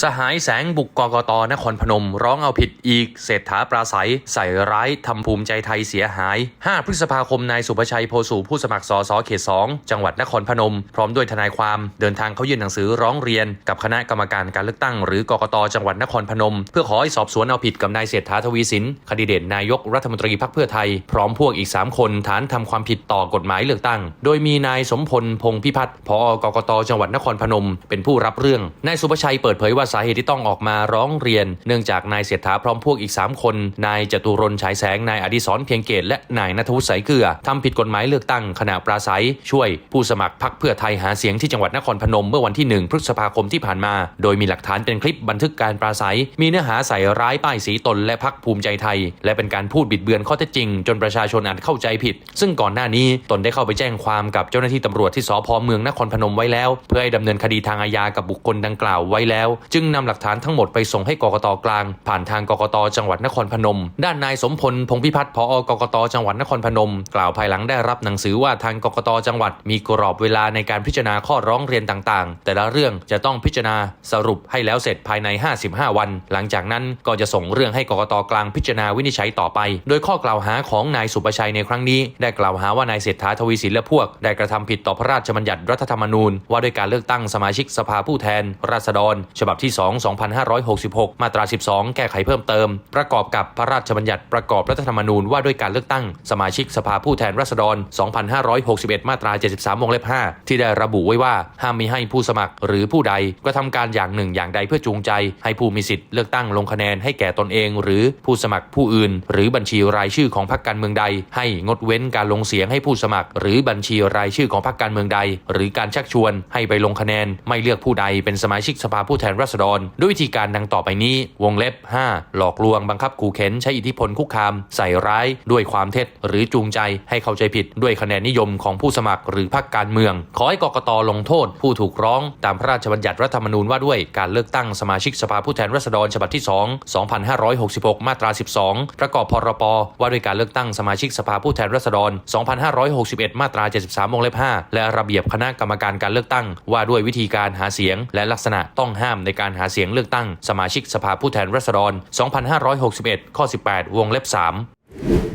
สหายแสงบุกกกตนครพนม ร้องเอาผิดอีกเศรษฐาปราศัย ใส่ร้ายทำภูมิใจไทยเสียหาย 5 พฤษภาคมนายสุภชัยโพสูผู้สมัครสสเขต 2 จังหวัดนครพนม พร้อมด้วยทนายความเดินทางเขายื่นหนังสือร้องเรียน กับคณะกรรมการการเลือกตั้งหรือกกตจังหวัดนครพนม เพื่อขอให้สอบสวนเอาผิดกับนายเศรษฐาทวีสินคดีเดตนนายกรัฐมนตรีพรรคเพื่อไทย พร้อมพวกอีก 3 คนฐานทำความผิดต่อกฎหมายเลือกตั้ง โดยมีนายสมพลพงพิพัฒน์พอกกตจังหวัดนครพนม เป็นผู้รับเรื่องนายสุภชัยเปิดเผยว่าสาเหตุที่ต้องออกมาร้องเรียน เนื่องจากนายเศรษฐาพร้อมพวกอีก 3 คน นายจตุรนฉายแสง นายอดิศรเพียงเกต และนายนัทวุฒิสายเกลือทำผิดกฎหมายเลือกตั้งขณะปราศัย ช่วยผู้สมัครพรรคเพื่อไทยหาเสียงที่จังหวัดนครพนมเมื่อวันที่ 1 พฤษภาคมที่ผ่านมา โดยมีหลักฐานเป็นคลิปบันทึกการปราศัย มีเนื้อหาใส่ร้ายป้ายสีตนและพรรคภูมิใจไทย และเป็นการพูดบิดเบือนข้อเท็จจริง จนประชาชนอาจเข้าใจผิด ซึ่งก่อนหน้านี้ตนได้เข้าไปแจ้งความกับเจ้าหน้าที่ตำรวจที่สพเมืองนครพนมไว้แล้ว เพื่อให้ดำเนินคดีทางอาญากับบุคคลดังกล่าวไว้แล้วจึงนำหลักฐานทั้งหมดไปส่งให้กกตกลาง ผ่านทางกกตจังหวัดนครพนม ด้านนายสมพลพงพิพัฒน์ผอกกตจังหวัดนครพนม กล่าวภายหลังได้รับหนังสือว่าทางกกตจังหวัด มีกรอบเวลาในการพิจารณาข้อร้องเรียนต่างๆ แต่ละเรื่องจะต้องพิจารณาสรุปให้แล้วเสร็จภายใน 55 วัน หลังจากนั้นก็จะส่งเรื่องให้กกตกลางพิจารณาวินิจฉัยต่อไป โดยข้อกล่าวหาของนายสุประชัยในครั้งนี้ ได้กล่าวหาว่านายเศรษฐาทวีสินและพวก ได้กระทำผิดต่อพระราชบัญญัติรัฐธรรมนูญว่าด้วยการเลือกตั้งสมาชิกสภาผู้แทนราษฎร ฉบับที่ 2 2566 มาตรา 12 แก้ไขเพิ่มเติม ประกอบกับพระราชบัญญัติประกอบรัฐธรรมนูญว่าด้วยการเลือกตั้ง สมาชิกสภาผู้แทนราษฎร 2561 มาตรา 73 วงเล็บ 5 ที่ได้ระบุไว้ว่าห้ามมีให้ผู้สมัครหรือผู้ใดกระทำการอย่างหนึ่งอย่างใดเพื่อจูงใจ ให้ผู้มีสิทธิ์เลือกตั้งลงคะแนนให้แก่ตนเอง หรือผู้สมัครผู้อื่น หรือบัญชีรายชื่อของพรรคการเมืองใด ให้งดเว้นการลงเสียงให้ผู้สมัคร หรือบัญชีรายชื่อของพรรคการเมืองใด หรือการชักชวนให้ไปลงคะแนน ไม่เลือกผู้ใดเป็นสมาชิกสภาผู้แทนราษฎร ด้วยวิธีการดังต่อไปนี้ วงเล็บ 5 หลอกลวงบังคับขู่เข็นใช้อิทธิพลคุกคาม ใส่ร้ายด้วยความเท็จ หรือจูงใจให้เข้าใจผิดด้วยคะแนนนิยมของผู้สมัครหรือพรรคการเมือง ขอให้กกตลงโทษ ผู้ถูกร้องตามพระราชบัญญัติรัฐธรรมนูญว่าด้วยการเลือกตั้งสมาชิกสภาผู้แทนราษฎรฉบับที่ 2 2566 มาตรา 12 ประกอบพรปว่าด้วยการเลือกตั้งสมาชิกสภาผู้แทนราษฎร 2561 มาตรา 73 วงเล็บ 5 และระเบียบคณะกรรมการการเลือกตั้งว่าด้วยวิธีการหาเสียง และลักษณะต้องห้ามในการหาเสียงเลือกตั้งสมาชิกสภาผู้แทนราษฎร 2561 ข้อ 18 วงเล็บ 3